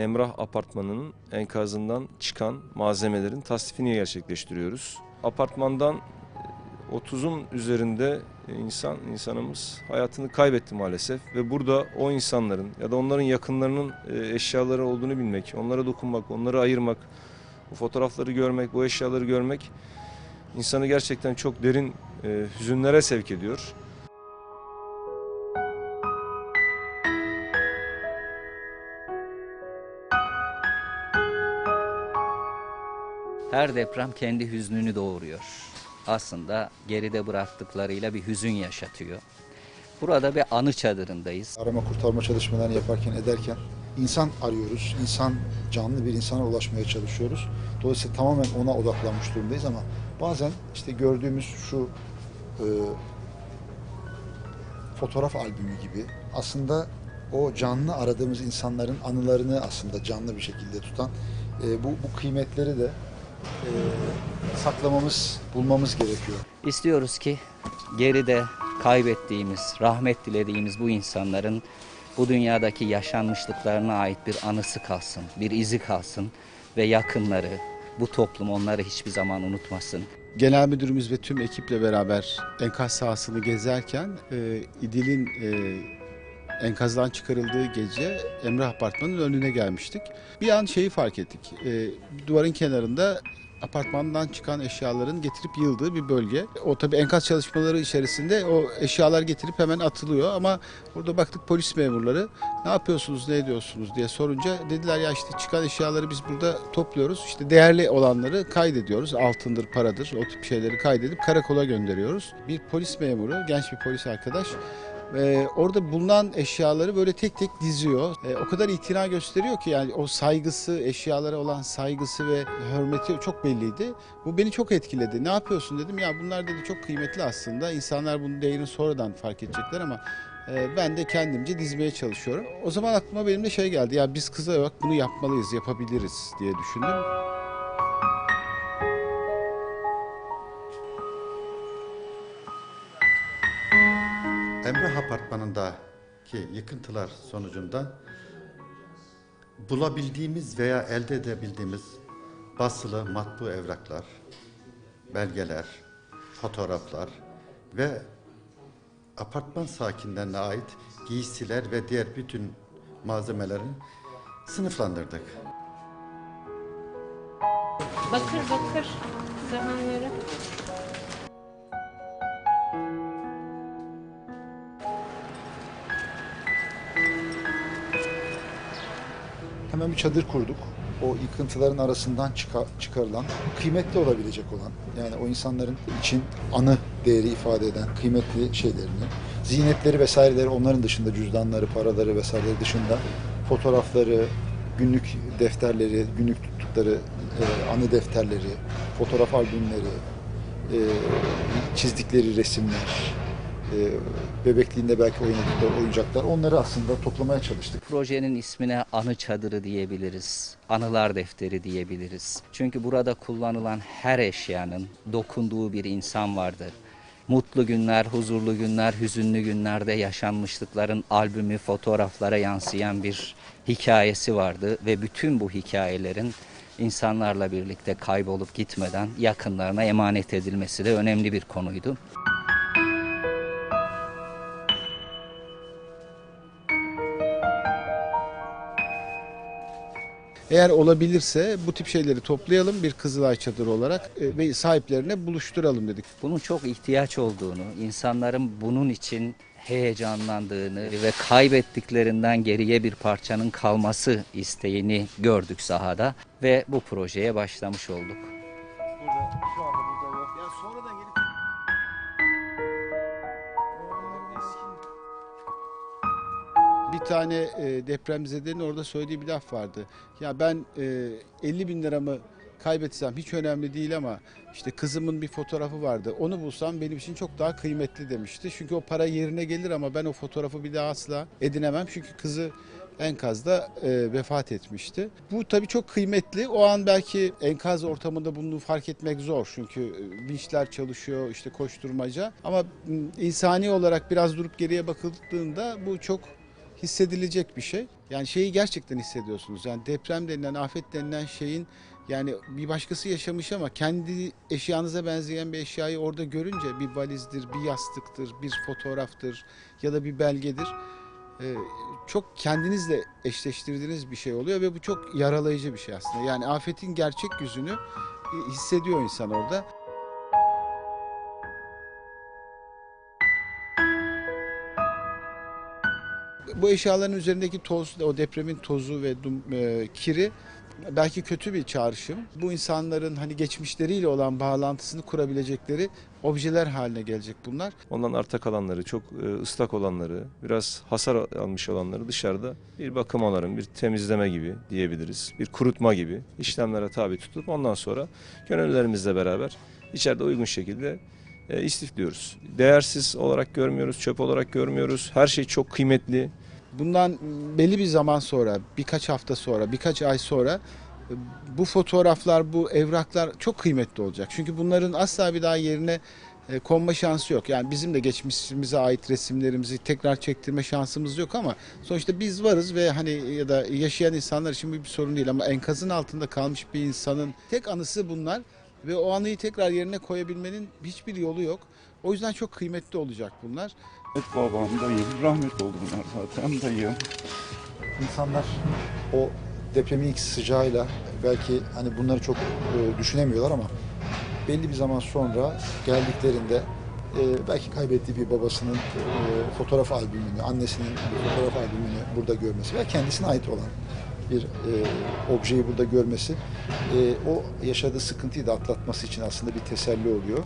Emrah Apartmanı'nın enkazından çıkan malzemelerin tasnifini gerçekleştiriyoruz. Apartmandan e, 30'un üzerinde insan insanımız hayatını kaybetti maalesef ve burada o insanların ya da onların yakınlarının e, eşyaları olduğunu bilmek, onlara dokunmak, onları ayırmak, bu fotoğrafları görmek, bu eşyaları görmek insanı gerçekten çok derin e, hüzünlere sevk ediyor. Her deprem kendi hüznünü doğuruyor. Aslında geride bıraktıklarıyla bir hüzün yaşatıyor. Burada bir anı çadırındayız. Arama kurtarma çalışmalarını yaparken ederken insan arıyoruz. İnsan canlı bir insana ulaşmaya çalışıyoruz. Dolayısıyla tamamen ona odaklanmış durumdayız ama bazen işte gördüğümüz şu e, fotoğraf albümü gibi aslında o canlı aradığımız insanların anılarını aslında canlı bir şekilde tutan e, bu, bu kıymetleri de e, saklamamız, bulmamız gerekiyor. İstiyoruz ki geride kaybettiğimiz, rahmet dilediğimiz bu insanların bu dünyadaki yaşanmışlıklarına ait bir anısı kalsın, bir izi kalsın ve yakınları, bu toplum onları hiçbir zaman unutmasın. Genel müdürümüz ve tüm ekiple beraber enkaz sahasını gezerken e, İdil'in e, enkazdan çıkarıldığı gece Emrah Apartmanı'nın önüne gelmiştik. Bir an şeyi fark ettik. E, duvarın kenarında apartmandan çıkan eşyaların getirip yığıldığı bir bölge. O tabii enkaz çalışmaları içerisinde o eşyalar getirip hemen atılıyor ama burada baktık polis memurları ne yapıyorsunuz ne ediyorsunuz diye sorunca dediler ya işte çıkan eşyaları biz burada topluyoruz. İşte değerli olanları kaydediyoruz. Altındır, paradır o tip şeyleri kaydedip karakola gönderiyoruz. Bir polis memuru, genç bir polis arkadaş e, orada bulunan eşyaları böyle tek tek diziyor. E, o kadar itina gösteriyor ki yani o saygısı, eşyalara olan saygısı ve hürmeti çok belliydi. Bu beni çok etkiledi. Ne yapıyorsun dedim. Ya bunlar dedi çok kıymetli aslında. İnsanlar bunun değerini sonradan fark edecekler ama e, ben de kendimce dizmeye çalışıyorum. O zaman aklıma benim de şey geldi. Ya biz kıza bak bunu yapmalıyız, yapabiliriz diye düşündüm. Apartmanı'ndaki yıkıntılar sonucunda bulabildiğimiz veya elde edebildiğimiz basılı matbu evraklar, belgeler, fotoğraflar ve apartman sakinlerine ait giysiler ve diğer bütün malzemelerin sınıflandırdık. Bakır bakır sahanları. Hemen bir çadır kurduk. O yıkıntıların arasından çıka- çıkarılan, kıymetli olabilecek olan, yani o insanların için anı değeri ifade eden kıymetli şeylerini, ziynetleri vesaireleri onların dışında, cüzdanları, paraları vesaireleri dışında fotoğrafları, günlük defterleri, günlük tuttukları e, anı defterleri, fotoğraf albümleri, e, çizdikleri resimler, bebekliğinde belki oynadıkları oyuncaklar onları aslında toplamaya çalıştık. Projenin ismine anı çadırı diyebiliriz. Anılar defteri diyebiliriz. Çünkü burada kullanılan her eşyanın dokunduğu bir insan vardı. Mutlu günler, huzurlu günler, hüzünlü günlerde yaşanmışlıkların albümü, fotoğraflara yansıyan bir hikayesi vardı ve bütün bu hikayelerin insanlarla birlikte kaybolup gitmeden yakınlarına emanet edilmesi de önemli bir konuydu. Eğer olabilirse bu tip şeyleri toplayalım bir Kızılay çadırı olarak e, ve sahiplerine buluşturalım dedik. bunun çok ihtiyaç olduğunu, insanların bunun için heyecanlandığını ve kaybettiklerinden geriye bir parçanın kalması isteğini gördük sahada ve bu projeye başlamış olduk. Burada şu anda tane e, depremzedenin orada söylediği bir laf vardı. Ya ben e, 50 bin liramı kaybetsem hiç önemli değil ama işte kızımın bir fotoğrafı vardı. Onu bulsam benim için çok daha kıymetli demişti. Çünkü o para yerine gelir ama ben o fotoğrafı bir daha asla edinemem. Çünkü kızı enkazda e, vefat etmişti. Bu tabii çok kıymetli. O an belki enkaz ortamında bunu fark etmek zor. Çünkü e, vinçler çalışıyor, işte koşturmaca. Ama insani olarak biraz durup geriye bakıldığında bu çok hissedilecek bir şey. Yani şeyi gerçekten hissediyorsunuz. Yani deprem denilen, afet denilen şeyin yani bir başkası yaşamış ama kendi eşyanıza benzeyen bir eşyayı orada görünce bir valizdir, bir yastıktır, bir fotoğraftır ya da bir belgedir. Ee, çok kendinizle eşleştirdiğiniz bir şey oluyor ve bu çok yaralayıcı bir şey aslında. Yani afetin gerçek yüzünü e, hissediyor insan orada. Bu eşyaların üzerindeki toz, o depremin tozu ve dum- e, kiri belki kötü bir çağrışım. Bu insanların hani geçmişleriyle olan bağlantısını kurabilecekleri objeler haline gelecek bunlar. Ondan arta kalanları, çok e, ıslak olanları, biraz hasar almış olanları dışarıda bir bakım onarım, bir temizleme gibi diyebiliriz. Bir kurutma gibi işlemlere tabi tutup ondan sonra gönüllülerimizle beraber içeride uygun şekilde e, istifliyoruz. Değersiz olarak görmüyoruz, çöp olarak görmüyoruz. Her şey çok kıymetli. Bundan belli bir zaman sonra, birkaç hafta sonra, birkaç ay sonra bu fotoğraflar, bu evraklar çok kıymetli olacak. Çünkü bunların asla bir daha yerine e, konma şansı yok. Yani bizim de geçmişimize ait resimlerimizi tekrar çektirme şansımız yok ama sonuçta biz varız ve hani ya da yaşayan insanlar için bir sorun değil ama enkazın altında kalmış bir insanın tek anısı bunlar ve o anıyı tekrar yerine koyabilmenin hiçbir yolu yok. O yüzden çok kıymetli olacak bunlar. Evet babam dayım rahmet oldu bunlar zaten dayım. İnsanlar o depremin ilk sıcağıyla belki hani bunları çok e, düşünemiyorlar ama belli bir zaman sonra geldiklerinde e, belki kaybettiği bir babasının e, fotoğraf albümünü, annesinin bir fotoğraf albümünü burada görmesi ve kendisine ait olan bir e, objeyi burada görmesi e, o yaşadığı sıkıntıyı da atlatması için aslında bir teselli oluyor.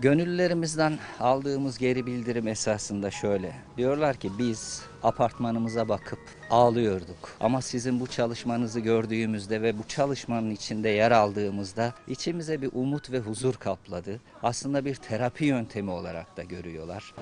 Gönüllülerimizden aldığımız geri bildirim esasında şöyle. Diyorlar ki biz apartmanımıza bakıp ağlıyorduk. Ama sizin bu çalışmanızı gördüğümüzde ve bu çalışmanın içinde yer aldığımızda içimize bir umut ve huzur kapladı. Aslında bir terapi yöntemi olarak da görüyorlar.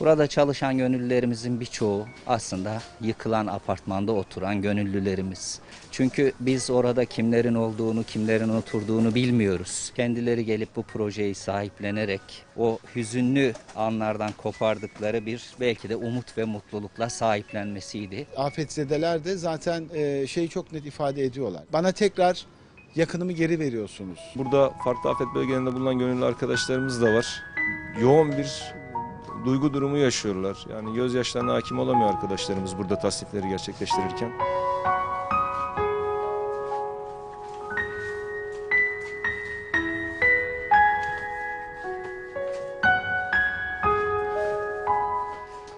Burada çalışan gönüllülerimizin birçoğu aslında yıkılan apartmanda oturan gönüllülerimiz. Çünkü biz orada kimlerin olduğunu, kimlerin oturduğunu bilmiyoruz. Kendileri gelip bu projeyi sahiplenerek o hüzünlü anlardan kopardıkları bir belki de umut ve mutlulukla sahiplenmesiydi. afetzedeler de zaten e, şeyi çok net ifade ediyorlar. Bana tekrar yakınımı geri veriyorsunuz. Burada farklı afet bölgelerinde bulunan gönüllü arkadaşlarımız da var. Yoğun bir duygu durumu yaşıyorlar. Yani gözyaşlarına hakim olamıyor arkadaşlarımız burada tasnifleri gerçekleştirirken.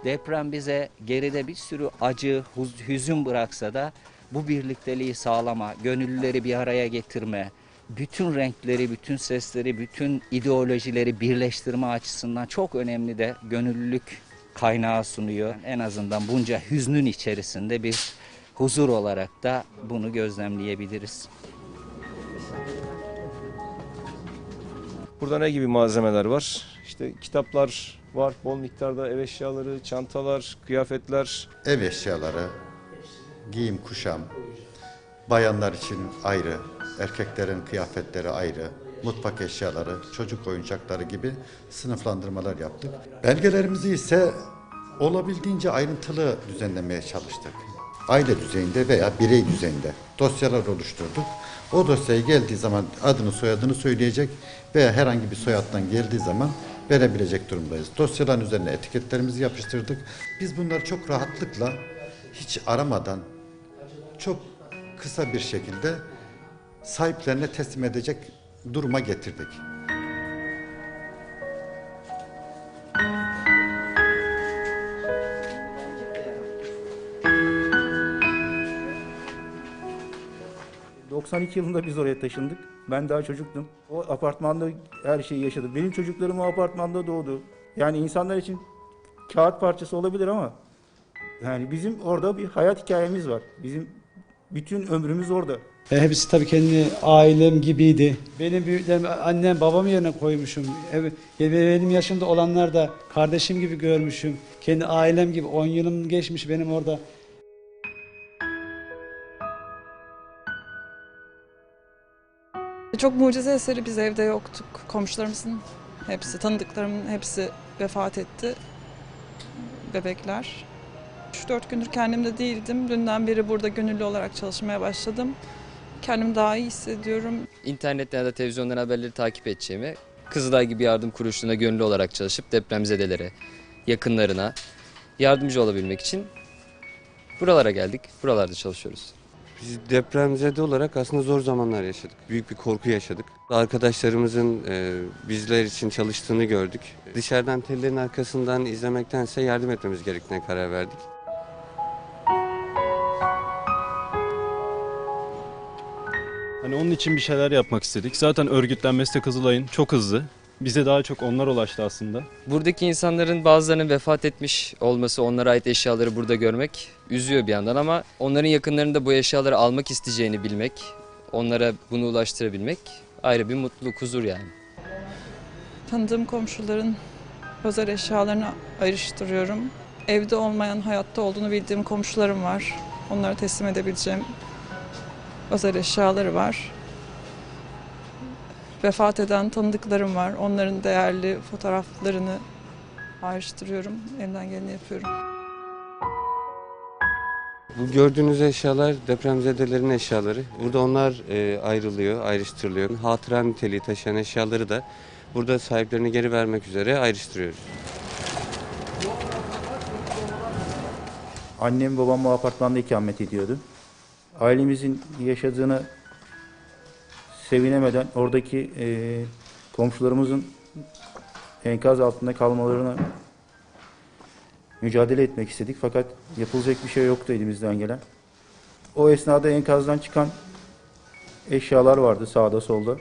Deprem bize geride bir sürü acı, hüzün bıraksa da bu birlikteliği sağlama, gönüllüleri bir araya getirme, bütün renkleri, bütün sesleri, bütün ideolojileri birleştirme açısından çok önemli de gönüllülük kaynağı sunuyor. En azından bunca hüznün içerisinde bir huzur olarak da bunu gözlemleyebiliriz. Burada ne gibi malzemeler var? İşte kitaplar var, bol miktarda ev eşyaları, çantalar, kıyafetler, Ev eşyaları, giyim kuşam, bayanlar için ayrı, erkeklerin kıyafetleri ayrı, mutfak eşyaları, çocuk oyuncakları gibi sınıflandırmalar yaptık. Belgelerimizi ise olabildiğince ayrıntılı düzenlemeye çalıştık. Aile düzeyinde veya birey düzeyinde dosyalar oluşturduk. O dosyayı geldiği zaman adını soyadını söyleyecek veya herhangi bir soyaddan geldiği zaman verebilecek durumdayız. Dosyaların üzerine etiketlerimizi yapıştırdık. Biz bunları çok rahatlıkla hiç aramadan çok kısa bir şekilde sahiplerine teslim edecek duruma getirdik. Ee, 92 yılında biz oraya taşındık. Ben daha çocuktum. O apartmanda her şeyi yaşadım. Benim çocuklarım o apartmanda doğdu. Yani insanlar için kağıt parçası olabilir ama yani bizim orada bir hayat hikayemiz var. Bizim bütün ömrümüz orada. E, hepsi tabii kendi ailem gibiydi. Benim büyüklerim, annem babam yerine koymuşum. Evet, benim yaşımda olanlar da kardeşim gibi görmüşüm. Kendi ailem gibi 10 yılım geçmiş benim orada. Çok mucize eseri biz evde yoktuk. Komşularımızın hepsi, tanıdıklarımın hepsi vefat etti. bebekler. 3-4 gündür kendimde değildim. Dünden beri burada gönüllü olarak çalışmaya başladım. Kendimi daha iyi hissediyorum. İnternetten ya da televizyondan haberleri takip edeceğimi, Kızılay gibi yardım kuruluşuna gönüllü olarak çalışıp depremzedelere, yakınlarına yardımcı olabilmek için buralara geldik. Buralarda çalışıyoruz. Biz depremzede olarak aslında zor zamanlar yaşadık. Büyük bir korku yaşadık. Arkadaşlarımızın e, bizler için çalıştığını gördük. Dışarıdan tellerin arkasından izlemektense yardım etmemiz gerektiğine karar verdik. Hani onun için bir şeyler yapmak istedik. Zaten örgütlenmesi de Kızılay'ın çok hızlı. Bize daha çok onlar ulaştı aslında. Buradaki insanların bazılarının vefat etmiş olması, onlara ait eşyaları burada görmek üzüyor bir yandan ama onların yakınlarının da bu eşyaları almak isteyeceğini bilmek, onlara bunu ulaştırabilmek ayrı bir mutluluk, huzur yani. Tanıdığım komşuların özel eşyalarını ayrıştırıyorum. Evde olmayan, hayatta olduğunu bildiğim komşularım var. Onlara teslim edebileceğim özel eşyaları var. Vefat eden tanıdıklarım var. Onların değerli fotoğraflarını ayrıştırıyorum. Elimden geleni yapıyorum. Bu gördüğünüz eşyalar depremzedelerin eşyaları. Burada onlar e, ayrılıyor, ayrıştırılıyor. Hatıra niteliği taşıyan eşyaları da burada sahiplerine geri vermek üzere ayrıştırıyoruz. Annem babam bu apartmanda ikamet ediyordu. Ailemizin yaşadığını sevinemeden oradaki e, komşularımızın enkaz altında kalmalarına mücadele etmek istedik. Fakat yapılacak bir şey yoktu elimizden gelen. O esnada enkazdan çıkan eşyalar vardı sağda solda.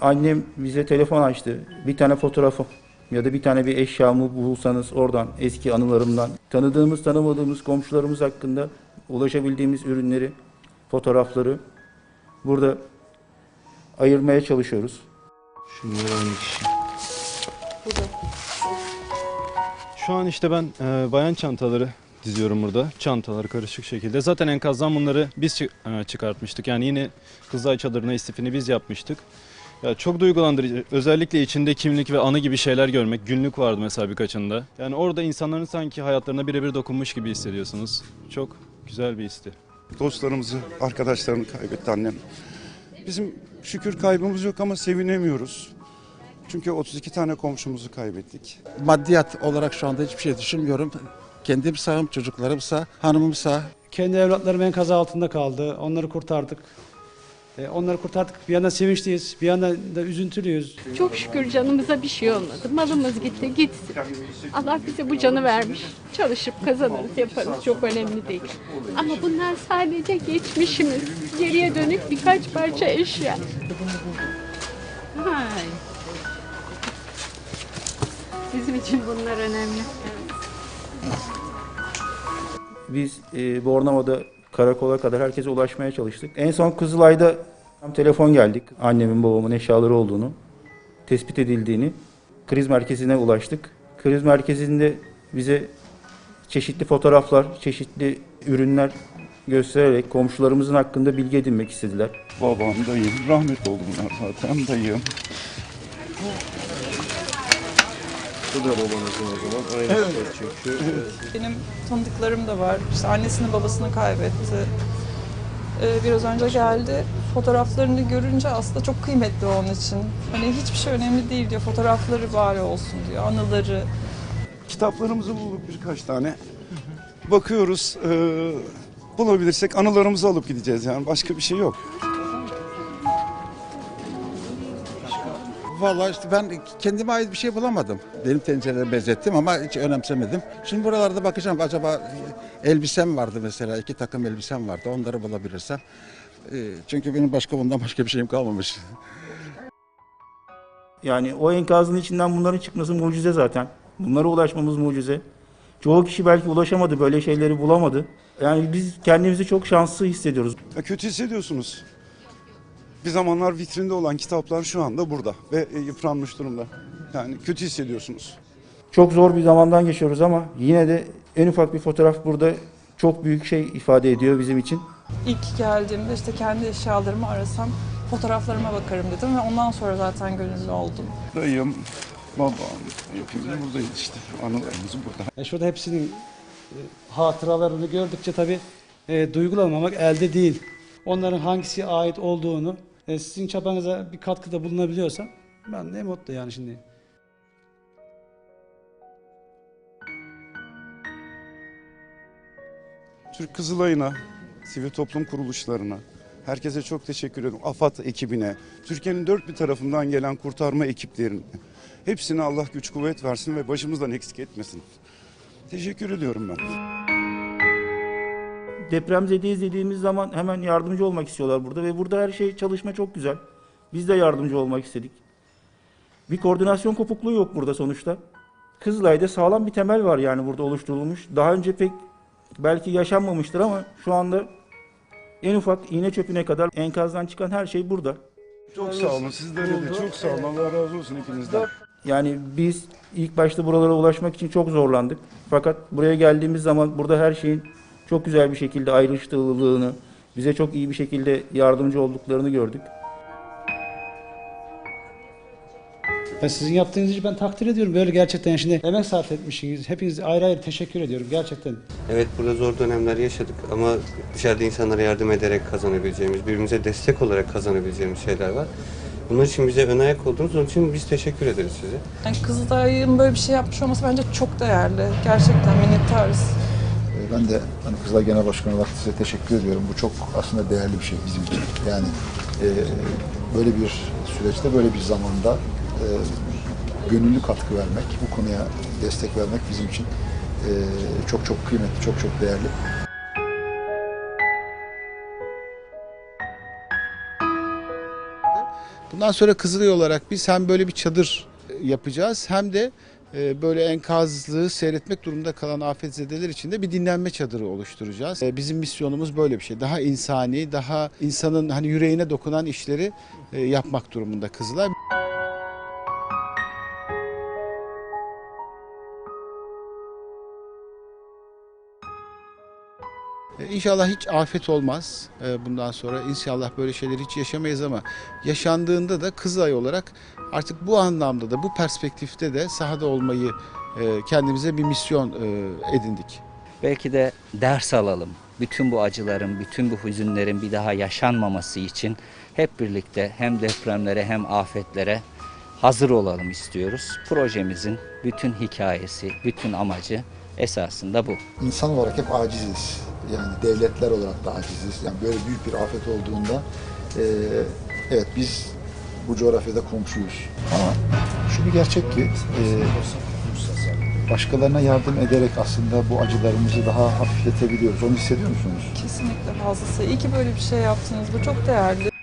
Annem bize telefon açtı. Bir tane fotoğrafı ya da bir tane bir eşyamı bulsanız oradan eski anılarımdan tanıdığımız tanımadığımız komşularımız hakkında ulaşabildiğimiz ürünleri, fotoğrafları burada ayırmaya çalışıyoruz. Şunlar aynı kişi. Şu an işte ben e, bayan çantaları diziyorum burada. Çantaları karışık şekilde. Zaten enkazdan bunları biz e, çıkartmıştık. Yani yine Kızılay çadırına istifini biz yapmıştık. Ya çok duygulandırıcı. Özellikle içinde kimlik ve anı gibi şeyler görmek. Günlük vardı mesela birkaçında. Yani orada insanların sanki hayatlarına birebir dokunmuş gibi hissediyorsunuz. Çok güzel bir histi. Dostlarımızı, arkadaşlarını kaybetti annem. Bizim şükür kaybımız yok ama sevinemiyoruz. Çünkü 32 tane komşumuzu kaybettik. Maddiyat olarak şu anda hiçbir şey düşünmüyorum. Kendim sağım, çocuklarım sağ, hanımım sağ. Kendi evlatlarım enkaz altında kaldı. Onları kurtardık. E, onları kurtardık. Bir yandan sevinçliyiz, bir yandan da üzüntülüyüz. Çok şükür canımıza bir şey olmadı. Malımız gitti gitsin. Allah bize bu canı vermiş. Çalışıp kazanırız yaparız çok önemli değil. Ama bunlar sadece geçmişimiz. Geriye dönük birkaç parça eşya. Hay. Bizim için bunlar önemli. Biz e, Bornova'da karakola kadar herkese ulaşmaya çalıştık. En son Kızılay'da tam telefon geldik. Annemin babamın eşyaları olduğunu, tespit edildiğini. Kriz merkezine ulaştık. Kriz merkezinde bize çeşitli fotoğraflar, çeşitli ürünler göstererek komşularımızın hakkında bilgi edinmek istediler. Babam, dayım, rahmetli oldu zaten dayım. Bu da babanızın o zaman. Aynı evet. çünkü. Benim tanıdıklarım da var. İşte annesini babasını kaybetti. Ee, biraz önce geldi. Fotoğraflarını görünce aslında çok kıymetli onun için. Hani hiçbir şey önemli değil diyor. Fotoğrafları bari olsun diyor. Anıları. Kitaplarımızı bulduk birkaç tane. Bakıyoruz, eee, bulabilirsek anılarımızı alıp gideceğiz yani başka bir şey yok. Vallahi işte ben kendime ait bir şey bulamadım. Benim tencereleri benzettim ama hiç önemsemedim. Şimdi buralarda bakacağım acaba elbisem vardı mesela iki takım elbisem vardı onları bulabilirsem. Ee, Çünkü benim başka bundan başka bir şeyim kalmamış. Yani o enkazın içinden bunların çıkması mucize zaten. Bunlara ulaşmamız mucize. Çoğu kişi belki ulaşamadı, böyle şeyleri bulamadı. Yani biz kendimizi çok şanslı hissediyoruz. Ya kötü hissediyorsunuz. Bir zamanlar vitrinde olan kitaplar şu anda burada ve e, yıpranmış durumda. Yani kötü hissediyorsunuz. Çok zor bir zamandan geçiyoruz ama yine de en ufak bir fotoğraf burada çok büyük şey ifade ediyor bizim için. İlk geldiğimde işte kendi eşyalarımı arasam fotoğraflarıma bakarım dedim ve ondan sonra zaten gönüllü oldum. Dayım, babam, hepimiz buradayız işte. Anılarımız burada. E şurada hepsinin hatıralarını gördükçe tabii e, duygulanmamak elde değil. Onların hangisi ait olduğunu e, sizin çabanıza bir katkıda bulunabiliyorsam ben ne mutlu yani şimdi. Türk Kızılay'ına, sivil toplum kuruluşlarına, herkese çok teşekkür ederim. AFAD ekibine, Türkiye'nin dört bir tarafından gelen kurtarma ekiplerine. Hepsine Allah güç kuvvet versin ve başımızdan eksik etmesin. Teşekkür ediyorum ben. Depremzedeyiz dediğimiz zaman hemen yardımcı olmak istiyorlar burada ve burada her şey çalışma çok güzel. Biz de yardımcı olmak istedik. Bir koordinasyon kopukluğu yok burada sonuçta. Kızılay'da sağlam bir temel var yani burada oluşturulmuş. Daha önce pek belki yaşanmamıştır ama şu anda en ufak iğne çöpüne kadar enkazdan çıkan her şey burada. Çok sağ olun. Sizlere de çok sağ olun. Allah razı olsun hepinizden. Yani biz ilk başta buralara ulaşmak için çok zorlandık. Fakat buraya geldiğimiz zaman burada her şeyin çok güzel bir şekilde ayrıştırıldığını, bize çok iyi bir şekilde yardımcı olduklarını gördük. Ya sizin yaptığınız işi ben takdir ediyorum. Böyle gerçekten şimdi emek sarf etmişsiniz. Hepinize ayrı ayrı teşekkür ediyorum gerçekten. Evet burada zor dönemler yaşadık ama dışarıda insanlara yardım ederek kazanabileceğimiz, birbirimize destek olarak kazanabileceğimiz şeyler var. Bunun için bize ön ayak oldunuz. Onun için biz teşekkür ederiz size. Yani Kızılay'ın böyle bir şey yapmış olması bence çok değerli. Gerçekten minnettarız. E, Ben de hani Kızılay Genel Başkanı olarak size teşekkür ediyorum. Bu çok aslında değerli bir şey bizim için. Yani e, böyle bir süreçte, böyle bir zamanda e, gönüllü katkı vermek, bu konuya destek vermek bizim için e, çok çok kıymetli, çok çok değerli. Bundan sonra Kızılay olarak biz hem böyle bir çadır yapacağız hem de e, böyle enkazlığı seyretmek durumunda kalan afetzedeler için de bir dinlenme çadırı oluşturacağız. E, Bizim misyonumuz böyle bir şey. Daha insani, daha insanın hani yüreğine dokunan işleri e, yapmak durumunda Kızılay. İnşallah hiç afet olmaz e, bundan sonra. İnşallah böyle şeyleri hiç yaşamayız ama yaşandığında da Kızılay olarak artık bu anlamda da bu perspektifte de sahada olmayı e, kendimize bir misyon e, edindik. Belki de ders alalım. Bütün bu acıların, bütün bu hüzünlerin bir daha yaşanmaması için hep birlikte hem depremlere hem afetlere hazır olalım istiyoruz. Projemizin bütün hikayesi, bütün amacı esasında bu. İnsan olarak hep aciziz. Yani devletler olarak da aciziz. Yani böyle büyük bir afet olduğunda e, evet biz bu coğrafyada komşuyuz. Ama şu bir gerçek ki e, başkalarına yardım ederek aslında bu acılarımızı daha hafifletebiliyoruz. Onu hissediyor musunuz? Kesinlikle fazlası. İyi ki böyle bir şey yaptınız. Bu çok değerli.